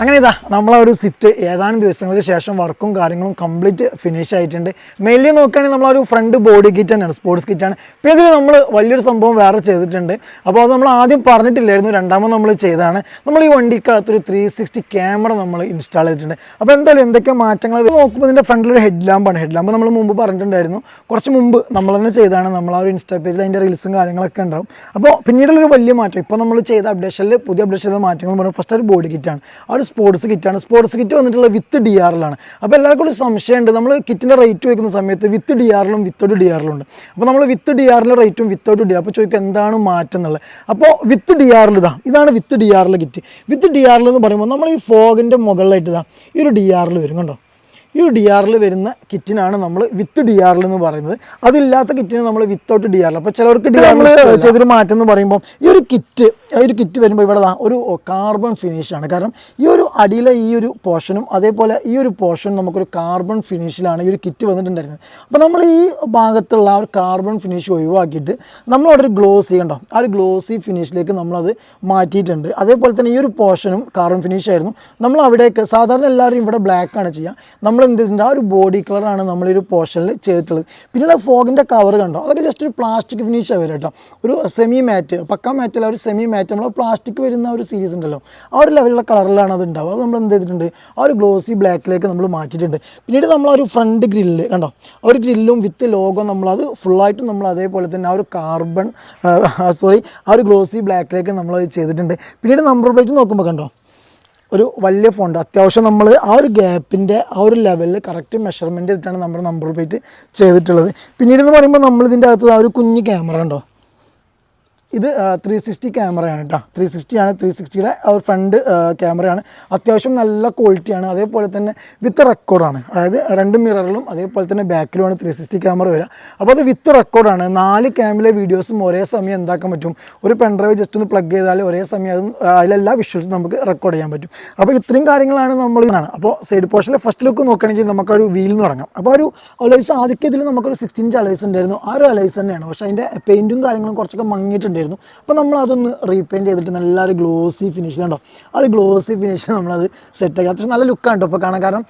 അങ്ങനെ ഇതാ നമ്മളെ ഒരു സ്വിഫ്റ്റ് ഏതാനും ദിവസങ്ങൾക്ക് ശേഷം വർക്കും കാര്യങ്ങളും കംപ്ലീറ്റ് ഫിനിഷ് ആയിട്ടുണ്ട്. മെയിൻലി നോക്കുകയാണെങ്കിൽ ഒരു ഫ്രണ്ട് ബോഡി കിറ്റ് തന്നെയാണ് സ്പോർട്സ് കിറ്റാണ് പിന്നെ ഇതിൽ നമ്മൾ വലിയൊരു സംഭവം വേറെ ചെയ്തിട്ടുണ്ട്. അപ്പോൾ അത് നമ്മൾ ആദ്യം പറഞ്ഞിട്ടില്ലായിരുന്നു രണ്ടാമത് നമ്മൾ ചെയ്തതാണ്. നമ്മൾ ഈ വണ്ടിക്കകത്തൊരു ത്രീ സിക്സ്റ്റി ക്യാമറ നമ്മൾ ഇൻസ്റ്റാൾ ചെയ്തിട്ടുണ്ട്. അപ്പോൾ എന്തായാലും എന്തൊക്കെ മാറ്റങ്ങൾ നോക്കുമ്പോൾ ഇതിന്റെ ഫ്രണ്ടിലൊരു ഹെഡ് ലാമ്പാണ് ഹെഡ് ലാമ്പ് നമ്മൾ മുമ്പ് പറഞ്ഞിട്ടുണ്ടായിരുന്നു. കുറച്ച് മുമ്പ് നമ്മൾ തന്നെ ചെയ്താണ് നമ്മൾ ആ ഒരു ഇൻസ്റ്റാ പേജിൽ അതിന്റെ റീൽസും കാര്യങ്ങളൊക്കെ ഉണ്ടാവും. അപ്പോൾ പിന്നീടുള്ളൊരു വലിയ മാറ്റം. ഇപ്പോൾ നമ്മൾ ചെയ്ത അപ്ഡേഷനിൽ പുതിയ അപ്ഡേഷൻ ചെയ്ത മാറ്റങ്ങൾ എന്ന് പറയുമ്പോൾ ഫസ്റ്റ് ഒരു ബോഡി കിറ്റാണ് ആ ഒരു സ്പോർട്സ് കിറ്റാണ് സ്പോർട്സ് കിറ്റ് വന്നിട്ടുള്ള വിത്ത് ഡി ആറിലാണ് അപ്പോൾ എല്ലാവർക്കും ഒരു സംശയമുണ്ട്. നമ്മൾ കിറ്റിന്റെ റേറ്റ് വയ്ക്കുന്ന സമയത്ത് വിത്ത് ഡി ആറിലും വിത്തൗട്ട് ഡി ആറിലും ഉണ്ട്. അപ്പോൾ നമ്മൾ വിത്ത് ഡി ആറിലെ റേറ്റും വിത്തൗട്ട് ഡി അപ്പോൾ ചോദിക്കുക എന്താണ് മാറ്റം എന്നുള്ളത്? അപ്പോൾ വിത്ത് ഡി ആറിൽ ഇതാ ഇതാണ് വിത്ത് ഡി ആറിലെ കിറ്റ് വിത്ത് ഡി ആറിൽ എന്ന് പറയുമ്പോൾ നമ്മൾ ഈ ഫോഗിന്റെ മുകളിലായിട്ട് ഇതാ ഈ ഒരു ഡി ആറിൽ വരും കണ്ടോ? ഈ ഒരു ഡി ആറിൽ വരുന്ന കിറ്റിനാണ് നമ്മൾ വിത്ത് ഡി ആറിൽ എന്ന് പറയുന്നത്. അതില്ലാത്ത കിറ്റിന് നമ്മൾ വിത്തൗട്ട് ഡി ആറിൽ അപ്പോൾ ചിലവർക്ക് ഡി ആറിൽ ചെയ്തൊരു മാറ്റം എന്ന് പറയുമ്പോൾ ഈ ഒരു കിറ്റ് ഈ ഒരു കിറ്റ് വരുമ്പോൾ ഇവിടെ ഒരു കാർബൺ ഫിനിഷാണ് കാരണം ഈ ഒരു അടിയിലെ ഈ ഒരു പോർഷനും അതേപോലെ ഈ ഒരു പോർഷനും നമുക്കൊരു കാർബൺ ഫിനിഷിലാണ് ഈ ഒരു കിറ്റ് വന്നിട്ടുണ്ടായിരുന്നത്. അപ്പോൾ നമ്മൾ ഈ ഭാഗത്തുള്ള ആ ഒരു കാർബൺ ഫിനിഷ് ഒഴിവാക്കിയിട്ട് നമ്മൾ അവിടെ ഒരു ഗ്ലോസി കണ്ടോ? ആ ഒരു ഗ്ലോസി ഫിനിഷിലേക്ക് നമ്മളത് മാറ്റിയിട്ടുണ്ട്. അതേപോലെ തന്നെ ഈ ഒരു പോർഷനും കാർബൺ ഫിനിഷ് ആയിരുന്നു. നമ്മൾ അവിടേക്ക് സാധാരണ എല്ലാവരും ഇവിടെ ബ്ലാക്കാണ് ആണ് ചെയ്യുക. നമ്മൾ എന്ത് ചെയ്തിട്ടുണ്ട് ആ ഒരു ബോഡി കളറാണ് നമ്മൾ ഈ ഒരു പോർഷനിൽ ചെയ്തിട്ടുള്ളത് പിന്നീട് ഫോഗിന്റെ കവർ കണ്ടോ? അതൊക്കെ ജസ്റ്റ് ഒരു പ്ലാസ്റ്റിക് ഫിനിഷ് വരും കേട്ടോ. ഒരു സെമി മാറ്റ് പക്ക മാറ്റല്ല ഒരു സെമി മാറ്റ് നമ്മൾ പ്ലാസ്റ്റിക് വരുന്ന ഒരു സീരീസ് ഉണ്ടല്ലോ. ആ ഒരു ലെവലിലുള്ള കളറിലാണ് അത് ഉണ്ടാവുക. അത് നമ്മൾ എന്ത് ചെയ്തിട്ടുണ്ട്? ആ ഒരു ഗ്ലോസി ബ്ലാക്കിലേക്ക് നമ്മൾ മാറ്റിയിട്ടുണ്ട്. പിന്നീട് നമ്മൾ ആ ഒരു ഫ്രണ്ട് ഗ്രില്ല് കണ്ടോ? ആ ഒരു ഗ്രില്ലും വിത്ത് ലോഗോ നമ്മളത് ഫുള്ളായിട്ടും നമ്മൾ അതേപോലെ തന്നെ ആ ഒരു കാർബൺ സോറി ആ ഒരു ഗ്ലോസി ബ്ലാക്കിലേക്ക് നമ്മൾ ചെയ്തിട്ടുണ്ട്. പിന്നീട് നമ്പർ പ്ലേറ്റ് നോക്കുമ്പോൾ കണ്ടോ? ഒരു വലിയ ഫോണ്ട് അത്യാവശ്യം നമ്മൾ ആ ഒരു ഗ്യാപ്പിന്റെ ആ ഒരു ലെവലിൽ കറക്റ്റ് മെഷർമെന്റ് ചെയ്തിട്ടാണ് നമ്മുടെ നമ്പർ പ്ലേറ്റ് ചെയ്തിട്ടുള്ളത്. പിന്നീട് എന്ന് പറയുമ്പോൾ നമ്മൾ ഇതിന്റെ അകത്ത് ആ ഒരു കുഞ്ഞ് ക്യാമറ ഉണ്ടോ? ഇത് ത്രീ സിക്സ്റ്റി ക്യാമറയാണ് കേട്ടോ ത്രീ സിക്സ്റ്റിയാണ് ത്രീ സിക്സ്റ്റിയുടെ ഒരു ഫ്രണ്ട് ക്യാമറയാണ് അത്യാവശ്യം നല്ല ക്വാളിറ്റിയാണ് അതേപോലെ തന്നെ വിത്ത് റെക്കോർഡാണ് അതായത് രണ്ട് മിററിലും അതേപോലെ തന്നെ ബാക്കിലുമാണ് ത്രീ സിക്സ്റ്റി ക്യാമറ വരിക. അപ്പോൾ അത് വിത്ത് റെക്കോർഡാണ് നാല് ക്യാമിലെ വീഡിയോസും ഒരേ സമയം എന്താക്കാൻ പറ്റും? ഒരു പെൺഡ്രൈവ് ജസ്റ്റ് ഒന്ന് പ്ലഗ് ചെയ്താൽ ഒരേ സമയം അതും അതിലെല്ലാ വിഷ്വൽസും നമുക്ക് റെക്കോർഡ് ചെയ്യാൻ പറ്റും. അപ്പോൾ ഇത്രയും കാര്യങ്ങളാണ് നമ്മൾ ഇതാണ് അപ്പോൾ സൈഡ് പോർഷനിലെ ഫസ്റ്റ് ലുക്ക് നോക്കുകയാണെങ്കിൽ നമുക്കൊരു വീൽ എന്ന് തുടങ്ങാം. അപ്പോൾ ഒരു അലൈസ് ആദ്യത്തെ ഇതിൽ നമുക്കൊരു സിക്സ്റ്റീൻ ഇഞ്ച് അലൈസ് ഉണ്ടായിരുന്നു. ആ ഒരു അലൈസ് തന്നെയാണ്. പക്ഷേ അതിന്റെ പെയിന്റും കാര്യങ്ങളും കുറച്ചൊക്കെ മങ്ങിയിട്ടുണ്ടായിരുന്നു അപ്പോൾ നമ്മൾ അതൊന്ന് റീപെയിന്റ് ചെയ്തിട്ട് നല്ല ഒരു ഗ്ലോസി ഫിനിഷ് കണ്ടോ? ആ ഒരു ഗ്ലോസി ഫിനിഷ് നമ്മളത് സെറ്റാക്കി അത്യാവശ്യം നല്ല ലുക്കാണ് കേട്ടോ ഇപ്പോൾ കാണാൻ. കാരണം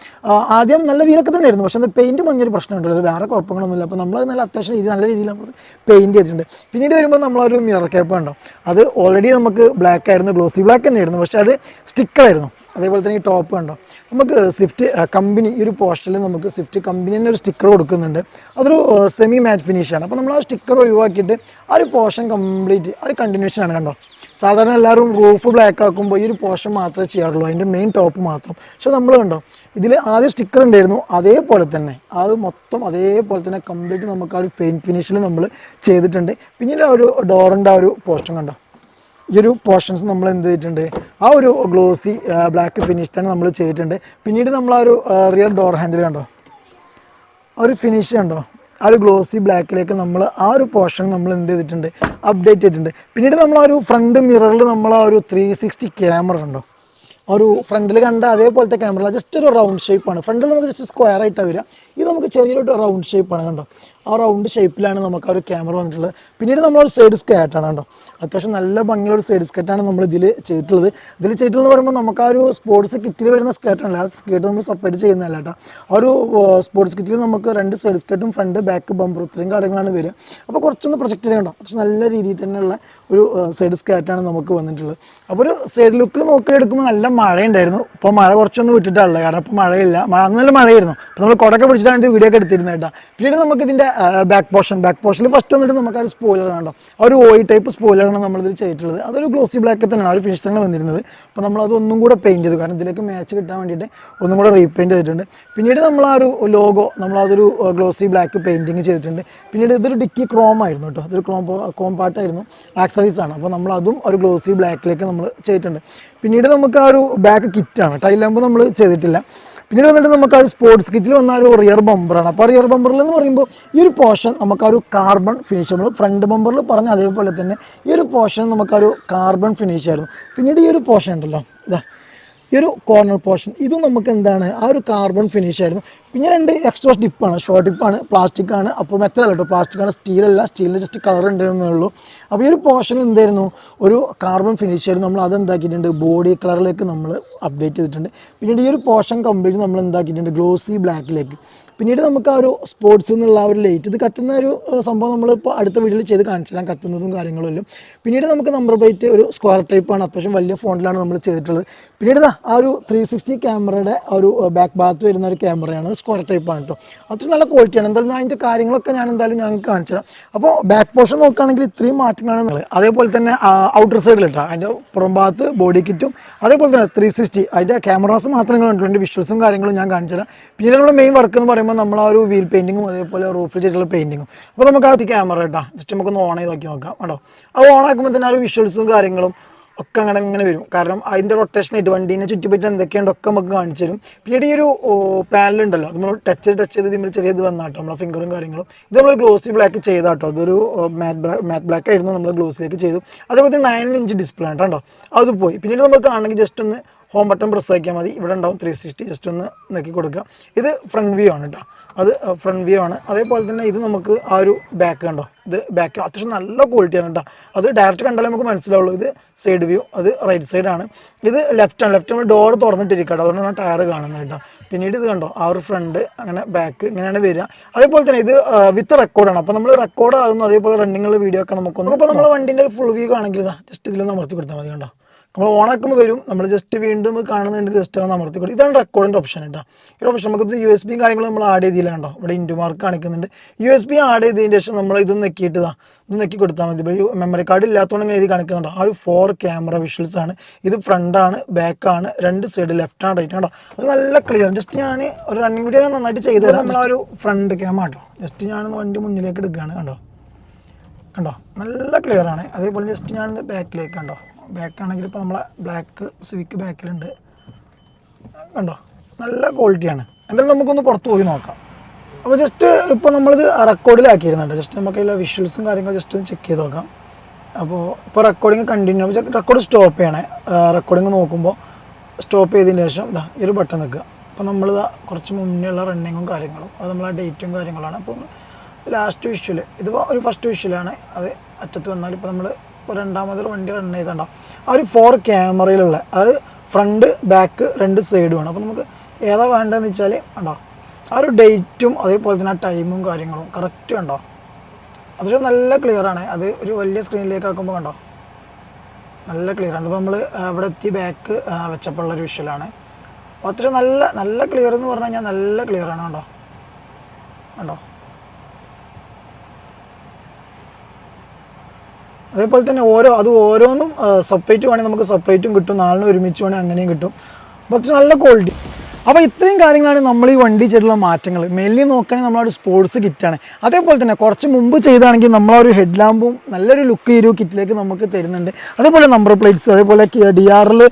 ആദ്യം നല്ല വീലൊക്കെ തന്നെയായിരുന്നു പക്ഷേ അത് പെയിന്റ് മഞ്ഞൊരു പ്രശ്നമുണ്ടല്ലോ വേറെ കുഴപ്പങ്ങളൊന്നുമില്ല. അപ്പോൾ നമ്മളത് നല്ല അത്യാവശ്യം രീതി നല്ല രീതിയിൽ നമ്മൾ പെയിന്റ് ചെയ്തിട്ടുണ്ട്. പിന്നീട് വരുമ്പോൾ നമ്മളൊരു മിറർ ക്യാപ്പ് കണ്ടോ? അത് ഓൾറെഡി നമുക്ക് ബ്ലാക്ക് ആയിരുന്നു ഗ്ലോസി ബ്ലാക്ക് തന്നെയായിരുന്നു. പക്ഷേ അത് സ്റ്റിക്കറായിരുന്നു അതേപോലെ തന്നെ ഈ ടോപ്പ് കണ്ടോ? നമുക്ക് സ്വിഫ്റ്റ് കമ്പനി ഈ ഒരു പോസ്റ്ററിൽ നമുക്ക് സ്വിഫ്റ്റ് കമ്പനി തന്നെ ഒരു സ്റ്റിക്കർ കൊടുക്കുന്നുണ്ട്. അതൊരു സെമി മാറ്റ് ഫിനിഷാണ് അപ്പോൾ നമ്മൾ ആ സ്റ്റിക്കർ ഒഴിവാക്കിയിട്ട് ആ ഒരു പോർഷൻ കംപ്ലീറ്റ് ആ ഒരു കണ്ടിന്യൂഷൻ ആണ് കണ്ടോ? സാധാരണ എല്ലാവരും റൂഫ് ബ്ലാക്ക് ആക്കുമ്പോൾ ഈ ഒരു പോർഷൻ മാത്രമേ ചെയ്യാറുള്ളൂ. അതിന്റെ മെയിൻ ടോപ്പ് മാത്രം. പക്ഷെ നമ്മൾ കണ്ടോ ഇതിൽ ആദ്യം സ്റ്റിക്കർ ഉണ്ടായിരുന്നു. അതേപോലെ തന്നെ അത് മൊത്തം അതേപോലെ തന്നെ കംപ്ലീറ്റ് നമുക്ക് ആ ഒരു ഫെയിൻ ഫിനിഷിൽ നമ്മൾ ചെയ്തിട്ടുണ്ട്. പിന്നീട് ആ ഒരു ഡോറിന്റെ ആ ഒരു പോർഷൻ കണ്ടോ? ഈ ഒരു പോർഷൻസ് നമ്മൾ എന്ത് ചെയ്തിട്ടുണ്ട്? ആ ഒരു ഗ്ലോസി ബ്ലാക്ക് ഫിനിഷ് തന്നെ നമ്മൾ ചെയ്തിട്ടുണ്ട്. പിന്നീട് നമ്മൾ ആ ഒരു റിയർ ഡോർ ഹാൻഡിൽ കണ്ടോ ഒരു ഫിനിഷ് കണ്ടോ? ആ ഒരു ഗ്ലോസി ബ്ലാക്കിലേക്ക് നമ്മൾ ആ ഒരു പോർഷൻ നമ്മൾ എന്ത് ചെയ്തിട്ടുണ്ട്? അപ്ഡേറ്റ് ചെയ്തിട്ടുണ്ട്. പിന്നീട് നമ്മൾ ആ ഒരു ഫ്രണ്ട് മിററിൽ നമ്മൾ ആ ഒരു ത്രീ സിക്സ്റ്റി ക്യാമറ കണ്ടോ? ഒരു ഫ്രണ്ടിൽ കണ്ട അതേപോലത്തെ ക്യാമറ ജസ്റ്റ് ഒരു റൗണ്ട് ഷേപ്പാണ് ഫ്രണ്ടിൽ നമുക്ക് ജസ്റ്റ് സ്ക്വയർ ആയിട്ടാണ് വരിക. ഇത് നമുക്ക് ചെറിയൊരു റൗണ്ട് ഷേപ്പാണ് കണ്ടോ? ആ റൗണ്ട് ഷേപ്പിലാണ് നമുക്ക് ആ ഒരു ക്യാമറ വന്നിട്ടുള്ളത്. പിന്നീട് നമ്മളൊരു സൈഡ് സ്കേട്ടാണ് കേട്ടോ അത്യാവശ്യം നല്ല ഭംഗിയുള്ള ഒരു സൈഡ് സ്കേട്ടാണ് നമ്മൾ ഇതിൽ ചെയ്തിട്ടുള്ളത്. ഇതിൽ ചെയ്തിട്ടുള്ളത് പറയുമ്പോൾ നമുക്ക് ആ ഒരു സ്പോർട്സ് കിറ്റിൽ വരുന്ന സ്കേട്ടാണല്ലോ ആ സ്കേറ്റ് നമ്മൾ സെപ്പറേറ്റ് ചെയ്യുന്നതല്ല കേട്ടോ. ആ ഒരു സ്പോർട്സ് കിറ്റിൽ നമുക്ക് രണ്ട് സൈഡ് സ്കേറ്റും ഫ്രണ്ട് ബാക്ക് ബമ്പർ ഇത്രയും കാര്യങ്ങളാണ് വരിക. അപ്പോൾ കുറച്ചൊന്ന് പ്രൊജക്റ്റ് കേട്ടോ. അത്യാവശ്യം നല്ല രീതിയിൽ തന്നെയുള്ള ഒരു സൈഡ് സ്കേറ്റാണ് നമുക്ക് വന്നിട്ടുള്ളത്. അപ്പോൾ ഒരു സൈഡ് ലുക്കിൽ നോക്കി എടുക്കുമ്പോൾ നല്ല മഴയുണ്ടായിരുന്നു. ഇപ്പോൾ മഴ കുറച്ചൊന്നും വിട്ടിട്ടാണല്ലോ കാരണം ഇപ്പോൾ മഴയില്ല. മഴ നല്ല മഴയായിരുന്നു. അപ്പോൾ നമ്മൾ കുടക്കെ പിടിച്ചിട്ടാണ് വീഡിയോ ഒക്കെ എടുത്തിരുന്നത് കേട്ടോ. പിന്നീട് നമുക്ക് ഇതിന്റെ ബാക്ക് പോർഷൻ ബാക്ക് പോർഷനിൽ ഫസ്റ്റ് വന്നിട്ട് നമുക്ക് ആ ഒരു സ്പോയിലർ കണ്ടോ ആ ഒരു ഓയി ടൈപ്പ് സ്പോയിലറാണ് നമ്മളിതിൽ ചെയ്തിട്ടുള്ളത്. അതൊരു ഗ്ലോസി ബ്ലാക്ക് തന്നെയാണ് ഒരു ഫിനിഷ് തന്നെ വന്നിരുന്നത്. അപ്പോൾ നമ്മൾ അത് ഒന്നും കൂടെ പെയിന്റ് ചെയ്തു. കാരണം ഇതിലേക്ക് മാച്ച് കിട്ടാൻ വേണ്ടിയിട്ട് ഒന്നും കൂടെ റീപെയിന്റ് ചെയ്തിട്ടുണ്ട്. പിന്നീട് നമ്മൾ ആ ഒരു ലോഗോ നമ്മൾ അതൊരു ഗ്ലോസി ബ്ലാക്ക് പെയിന്റിങ് ചെയ്തിട്ടുണ്ട്. പിന്നീട് ഇതൊരു ഡിക്കി ക്രോം ആയിരുന്നു കേട്ടോ. അതൊരു ക്രോം ക്രോം പാർട്ടായിരുന്നു ആക്സറീസ് ആണ്. അപ്പോൾ നമ്മൾ അതും ഒരു ഗ്ലോസി ബ്ലാക്കിലേക്ക് നമ്മൾ ചെയ്തിട്ടുണ്ട്. പിന്നീട് നമുക്ക് ആ ഒരു ബാക്ക് കിറ്റാണ് ടൈലാമ്പ് നമ്മൾ ചെയ്തിട്ടില്ല. പിന്നീട് വന്നിട്ട് നമുക്ക് ആ ഒരു സ്പോർട്സ് കിറ്റിൽ വന്ന ഒരു റിയർ ബമ്പറാണ് അപ്പോൾ റിയർ ബമ്പറിൽ എന്ന് പറയുമ്പോൾ ഈ ഒരു പോർഷൻ നമുക്ക് ആ ഒരു കാർബൺ ഫിനിഷ് നമ്മൾ ഫ്രണ്ട് ബമ്പറിൽ പറഞ്ഞ അതേപോലെ തന്നെ ഈ ഒരു പോർഷൻ നമുക്ക് ആ ഒരു കാർബൺ ഫിനിഷ് ആയിരുന്നു. പിന്നീട് ഈ ഒരു പോർഷൻ ഉണ്ടല്ലോ. ഇതാ. ഈ ഒരു കോർണർ പോർഷൻ ഇതും നമുക്ക് എന്താണ് ആ ഒരു കാർബൺ ഫിനിഷ് ആയിരുന്നു. പിന്നെ രണ്ട് എക്സ്ട്രോസ് ടിപ്പാണ് ഷോർട്ട് ടിപ്പാണ് പ്ലാസ്റ്റിക് ആണ്. അപ്പോൾ മെറ്റൽ അല്ല കേട്ടോ പ്ലാസ്റ്റിക് ആണ്. സ്റ്റീലല്ല സ്റ്റീലിന് ജസ്റ്റ് കളർ ഉണ്ടെന്നേ ഉള്ളൂ. അപ്പോൾ ഈ ഒരു പോർഷൻ എന്തായിരുന്നു? ഒരു കാർബൺ ഫിനിഷ് ആയിരുന്നു. നമ്മൾ അത് എന്താക്കിയിട്ടുണ്ട്? ബോഡി കളറിലേക്ക് നമ്മൾ അപ്ഡേറ്റ് ചെയ്തിട്ടുണ്ട്. പിന്നീട് ഈ ഒരു പോർഷൻ കംപ്ലീറ്റ് നമ്മൾ എന്താക്കിയിട്ടുണ്ട്? ഗ്ലോസി ബ്ലാക്കിലേക്ക് പിന്നീട് നമുക്ക് ആ ഒരു സ്പോർട്സ് എന്നുള്ള ഒരു ലൈറ്റ് ഇത് കത്തുന്ന ഒരു സംഭവം നമ്മൾ നമ്മളിപ്പോൾ അടുത്ത വീട്ടിൽ ചെയ്ത് കാണിച്ചാൽ കത്തുന്നതും കാര്യങ്ങളും പിന്നീട് നമുക്ക് നമ്പർ പ്ലേറ്റ് ഒരു സ്ക്വയർ ടൈപ്പാണ് അത്യാവശ്യം വലിയ ഫോണിലാണ് നമ്മൾ ചെയ്തിട്ടുള്ളത്. പിന്നീട് ആ ഒരു ത്രീ സിക്സ്റ്റി ക്യാമറയുടെ ഒരു ബാക്ക് ഭാഗത്ത് വരുന്ന ഒരു ക്യാമറയാണ് സ്ക്വയർ ടൈപ്പാണ് കേട്ടോ അത്യാവശ്യം നല്ല ക്വാളിറ്റിയാണ് എന്തായാലും അതിന്റെ കാര്യങ്ങളൊക്കെ ഞാൻ എന്തായാലും ഞങ്ങൾക്ക് കാണിച്ചു തരാം. അപ്പോൾ ബാക്ക് പോർഷൻ നോക്കുകയാണെങ്കിൽ ഇത്രയും മാറ്റങ്ങളാണ് നിങ്ങൾ അതേപോലെ തന്നെ ഔട്ടർ സൈഡിൽ കേട്ടോ അതിന്റെ പുറം ഭാഗത്ത് ബോഡി കിറ്റും അതേപോലെ തന്നെ ത്രീ സിക്സ്റ്റി അതിന്റെ ക്യാമറാസ് മാത്രം കണ്ടിട്ടുണ്ട്. വിഷ്വൽസും കാര്യങ്ങളും ഞാൻ കാണിച്ചു തരാം. പിന്നീട് നമ്മുടെ മെയിൻ വർക്ക് എന്ന് പറയുമ്പോൾ നമ്മൾ ആ ഒരു വീൽ പെയിന്റിങ്ങും അതേപോലെ റൂഫിൽ ചെയ്തിട്ടുള്ള പെയിന്റിങ്ങും അപ്പോൾ നമുക്ക് ആ ക്യാമറ കേട്ടോ ജസ്റ്റ് നമുക്കൊന്ന് ഓൺ ചെയ്ത് നോക്കി നോക്കാം കേട്ടോ അത് ഓൺ ആക്കുമ്പോൾ തന്നെ ആ ഒരു വിഷ്വൽസും കാര്യങ്ങളും ഒക്കെ അങ്ങനെ ഇങ്ങനെ വരും. കാരണം അതിന്റെ റൊട്ടേഷനായിട്ട് വണ്ടീനെ ചുറ്റിപ്പറ്റി എന്തൊക്കെയുണ്ട് ഒക്കെ നമുക്ക് കാണിച്ചു തരും. പിന്നീട് ഈ ഒരു പാനലുണ്ടല്ലോ നമ്മൾ ടച്ച് ടച്ച് ചെയ്ത് ഇതിൽ ചെറിയ ഇത് വന്നാട്ടോ നമ്മളെ ഫിംഗറും കാര്യങ്ങളും. ഇത് നമ്മൾ ഗ്ലോസി ബ്ലാക്ക് ചെയ്താട്ടോ. അതൊരു മാറ്റ് മാറ്റ് ബ്ലാക്ക് ആയിരുന്നു നമ്മൾ ഗ്ലോസിലേക്ക് ചെയ്തു. അതേപോലെ നയൻ ഇഞ്ച് ഡിസ്പ്ലേ ആണ് കേട്ടോ അത് പോയി. പിന്നീട് നമുക്ക് കാണണമെങ്കിൽ ജസ്റ്റ് ഒന്ന് ഹോം ബട്ടൺ പ്രസ് ആക്കിയാൽ മതി. ഇവിടെ ഉണ്ടാവും ത്രീ സിക്സ്റ്റി ജസ്റ്റ് ഒന്ന് നോക്കി കൊടുക്കുക. ഇത് ഫ്രണ്ട് വ്യൂ ആണ് കേട്ടോ അത് ഫ്രണ്ട് വ്യൂ ആണ്. അതേപോലെ തന്നെ ഇത് നമുക്ക് ആ ഒരു ബാക്ക് കണ്ടോ? ഇത് ബാക്ക് അത്യാവശ്യം നല്ല ക്വാളിറ്റിയാണ് കേട്ടോ അത് ഡയറക്റ്റ് കണ്ടാലേ നമുക്ക് മനസ്സിലാവുള്ളൂ. ഇത് സൈഡ് വ്യൂ അത് റൈറ്റ് സൈഡാണ് ഇത് ലെഫ്റ്റ് ആണ്. ലെഫ്റ്റ് നമ്മൾ ഡോർ തുറന്നിട്ടിരിക്കുക കേട്ടോ അതുകൊണ്ടാണ് ടയർ കാണുന്നത് കേട്ടോ പിന്നീട് ഇത് കണ്ടോ? ആ ഒരു ഫ്രണ്ട് അങ്ങനെ ബാക്ക് ഇങ്ങനെയാണ് വരിക. അതേപോലെ തന്നെ ഇത് വിത്ത് റെക്കോർഡാണ് അപ്പോൾ നമ്മൾ റെക്കോർഡ് ആകുന്നു. അതേപോലെ റണ്ണിങ്ങുള്ള വീഡിയോ ഒക്കെ നമുക്കൊന്നും അപ്പോൾ നമ്മൾ വണ്ടിന്റെ ഫുൾ വ്യൂ ആണെങ്കിൽ ജസ്റ്റ് ഇതിലൊന്ന് അമർത്തി കൊടുത്താൽ മതി കണ്ടോ? നമ്മൾ ഓണാക്കുമ്പോൾ വരും. നമ്മൾ ജസ്റ്റ് വീണ്ടും കാണുന്നുണ്ട് ജസ്റ്റ് ഒന്ന് അമർത്തി കൊടുക്കും. ഇതാണ് റെക്കോർഡിന്റെ ഓപ്ഷൻ കേട്ടോ ഈ ഓപ്ഷൻ നമുക്ക് യു എസ് ബി കാര്യങ്ങൾ നമ്മൾ ആഡ് ചെയ്തില്ല കണ്ടോ? ഇവിടെ ഇന്റു മാർക്ക് കാണിക്കുന്നുണ്ട്. യു എസ് ബി ആഡ് ചെയ്തതിന് ശേഷം നമ്മൾ ഇത് നെക്കിയിട്ട് ഇതാ. ഇത് നെക്കി കൊടുത്താൽ മതി. ഇപ്പോൾ മെമ്മറി കാർഡ് ഇല്ലാത്തതുകൊണ്ട് ഇങ്ങനെ എഴുതി കാണിക്കുന്നുണ്ടോ. ആ ഒരു ഫോർ ക്യാമറ വിഷ്വൽസ് ആണ്. ഇത് ഫ്രണ്ടാണ് ബാക്കാണ് രണ്ട് സൈഡ് ലെഫ്റ്റ് ആണ് റൈറ്റ് ആണോ അത് നല്ല ക്ലിയർ ജസ്റ്റ് ഞാൻ ഒരു റണ്ണിങ് വീഡിയോ നന്നായിട്ട് ചെയ്ത് തരാം. നമ്മൾ ആ ഒരു ഫ്രണ്ട് ക്യാമറ കേട്ടോ ജസ്റ്റ് ഞാൻ വണ്ടി മുന്നിലേക്ക് എടുക്കുകയാണ് കണ്ടോ? കണ്ടോ? നല്ല ക്ലിയർ ആണ്. അതേപോലെ ജസ്റ്റ് ഞാൻ ബാക്കിലേക്ക് കണ്ടോ? ബാക്ക് ആണെങ്കിൽ ഇപ്പോൾ നമ്മളെ ബ്ലാക്ക് സിവിക്ക് ബാക്കിലുണ്ട്. കണ്ടോ? നല്ല ക്വാളിറ്റിയാണ് എന്തായാലും നമുക്കൊന്ന് പുറത്ത് പോയി നോക്കാം. അപ്പോൾ ജസ്റ്റ് ഇപ്പോൾ നമ്മളിത് റെക്കോർഡിലാക്കിയിരുന്നുണ്ട് ജസ്റ്റ് നമുക്ക് അതിലെ വിഷ്വൽസും കാര്യങ്ങളും ജസ്റ്റ് ഒന്ന് ചെക്ക് ചെയ്ത് നോക്കാം. അപ്പോൾ ഇപ്പോൾ റെക്കോർഡിങ് കണ്ടിന്യൂ റെക്കോർഡ് സ്റ്റോപ്പ് ചെയ്യണേ. റെക്കോർഡിങ് നോക്കുമ്പോൾ സ്റ്റോപ്പ് ചെയ്തതിന് ശേഷം ഇതാ ഈ ഒരു ബട്ടൺ നിൽക്കുക. അപ്പോൾ നമ്മൾ നമ്മളിതാ കുറച്ച് മുന്നേയുള്ള റണ്ണിങ്ങും കാര്യങ്ങളും അത് നമ്മളെ ഡേറ്റും കാര്യങ്ങളാണ്. അപ്പോൾ ലാസ്റ്റ് വിഷ്വൽ ഇതിപ്പോൾ ഒരു ഫസ്റ്റ് വിഷ്വലാണ് അത് അറ്റത്ത് വന്നാൽ ഇപ്പോൾ നമ്മൾ രണ്ടാമതൊരു വണ്ടി റൺ ചെയ്തിട്ടുണ്ടാവും. ആ ഒരു ഫോർ ക്യാമറയിലുള്ള അത് ഫ്രണ്ട് ബാക്ക് രണ്ട് സൈഡുമാണ് അപ്പോൾ നമുക്ക് ഏതാ വേണ്ടതെന്ന് വെച്ചാൽ ഉണ്ടോ ആ ഒരു ഡേറ്റും അതേപോലെ തന്നെ ആ ടൈമും കാര്യങ്ങളും കറക്റ്റ് കണ്ടോ? അതൊരു നല്ല ക്ലിയർ ആണ്. അത് ഒരു വലിയ സ്ക്രീനിലേക്ക് ആക്കുമ്പോൾ കണ്ടോ നല്ല ക്ലിയർ ആണ്. ഇപ്പോൾ നമ്മൾ അവിടെ എത്തി ബാക്ക് വെച്ചപ്പോൾ ഉള്ളൊരു വിഷ്വലാണ് അപ്പോൾ അത്രയും നല്ല നല്ല ക്ലിയർ എന്ന് പറഞ്ഞു കഴിഞ്ഞാൽ നല്ല ക്ലിയർ ആണ് കണ്ടോ കണ്ടോ? അതേപോലെ തന്നെ ഓരോ അത് ഓരോന്നും സെപ്പറേറ്റ് വേണമെങ്കിൽ നമുക്ക് സെപ്പറേറ്റും കിട്ടും. നാളിന് ഒരുമിച്ച് വേണമെങ്കിൽ അങ്ങനെയും കിട്ടും. അപ്പോൾ നല്ല ക്വാളിറ്റി അപ്പോൾ ഇത്രയും കാര്യങ്ങളാണ് നമ്മൾ ഈ വണ്ടി ചെയ്തിട്ടുള്ള മാറ്റങ്ങൾ. മെയിൻലി നോക്കുകയാണെങ്കിൽ നമ്മളൊരു സ്പോർട്സ് കിറ്റാണ് അതേപോലെ തന്നെ കുറച്ച് മുമ്പ് ചെയ്താണെങ്കിൽ നമ്മളൊരു ഹെഡ് ലാമ്പും നല്ലൊരു ലുക്ക് ഈ ഒരു കിറ്റിലേക്ക് നമുക്ക് തരുന്നുണ്ട്. അതേപോലെ നമ്പർ പ്ലേറ്റ്സ് അതേപോലെ ഡി ആറിൽ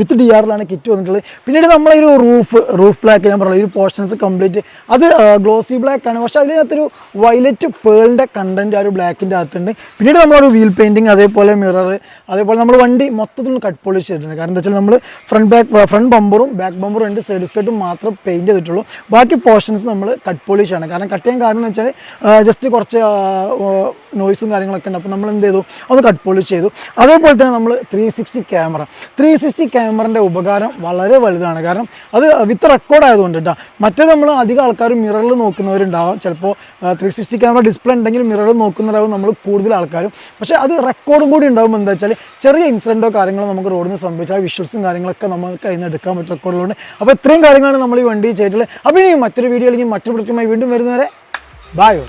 വിത്ത് ഡി ആറിലാണ് കിറ്റ് വന്നിട്ടുള്ളത്. പിന്നീട് നമ്മളെ ഒരു റൂഫ് റൂഫ് ബ്ലാക്ക് ഞാൻ പറഞ്ഞു ഒരു പോർഷൻസ് കംപ്ലീറ്റ് അത് ഗ്ലോസി ബ്ലാക്ക് ആണ്. പക്ഷേ അതിനകത്തൊരു വയലറ്റ് പേളിന്റെ കണ്ടന്റ് ആ ഒരു ബ്ലാക്കിന്റെ അകത്തുണ്ട്. പിന്നീട് നമ്മളൊരു വീൽ പെയിന്റിങ് അതേപോലെ മിറർ അതേപോലെ നമ്മൾ വണ്ടി മൊത്തത്തിൽ കട്ട് പോളിഷ് ചെയ്തിട്ടുണ്ട്. കാരണം എന്താ വെച്ചാൽ നമ്മൾ ഫ്രണ്ട് ബാക്ക് ഫ്രണ്ട് ബമ്പറും ബാക്ക് ബമ്പറും രണ്ട് സൈഡ് സ്കേർട്ടും മാത്രം പെയിന്റ് ചെയ്തിട്ടുള്ളൂ. ബാക്കി പോർഷൻസ് നമ്മൾ കട്ട് പോളിഷ് ആണ്. കാരണം കട്ട് ചെയ്യാൻ കാരണം എന്ന് വെച്ചാൽ ജസ്റ്റ് കുറച്ച് നോയ്സും കാര്യങ്ങളൊക്കെ ഉണ്ട്. അപ്പോൾ നമ്മൾ എന്ത് ചെയ്തു? അത് കട്ട് പോളിഷ് ചെയ്തു. അതേപോലെ തന്നെ നമ്മൾ three sixty camera three sixty ക്യാമറന്റെ ഉപകാരം വളരെ വലുതാണ്. കാരണം അത് വിത്ത് റെക്കോർഡ് ആയതുകൊണ്ട് കേട്ടോ മറ്റേ നമ്മൾ അധികം ആൾക്കാർ മിററിൽ നോക്കുന്നവരുണ്ടാവും. ചിലപ്പോൾ ത്രീ സിക്സ്റ്റി ക്യാമറ ഡിസ്പ്ലേ ഉണ്ടെങ്കിൽ മിററിൽ നോക്കുന്നവരാകും നമ്മൾ കൂടുതൽ ആൾക്കാരും. പക്ഷേ അത് റെക്കോർഡും കൂടി ഉണ്ടാകുമ്പോൾ എന്താ വെച്ചാൽ ചെറിയ ഇൻസിഡന്റോ കാര്യങ്ങളോ നമുക്ക് റോഡിൽ നിന്ന് സംഭവിച്ചാൽ വിഷ്വൽസും കാര്യങ്ങളൊക്കെ നമുക്ക് അതിൽ നിന്ന് എടുക്കാൻ പറ്റും റെക്കോർഡിലുണ്ട് അപ്പോൾ ഇത്രയും കാര്യങ്ങളാണ് നമ്മൾ ഈ വണ്ടി ചെയ്തിട്ടുള്ളത്. അപ്പോൾ ഇനി മറ്റൊരു വീഡിയോ അല്ലെങ്കിൽ മറ്റൊരു പ്രൊഡക്റ്റുമായി വീണ്ടും വരുന്നവരെ ബായോ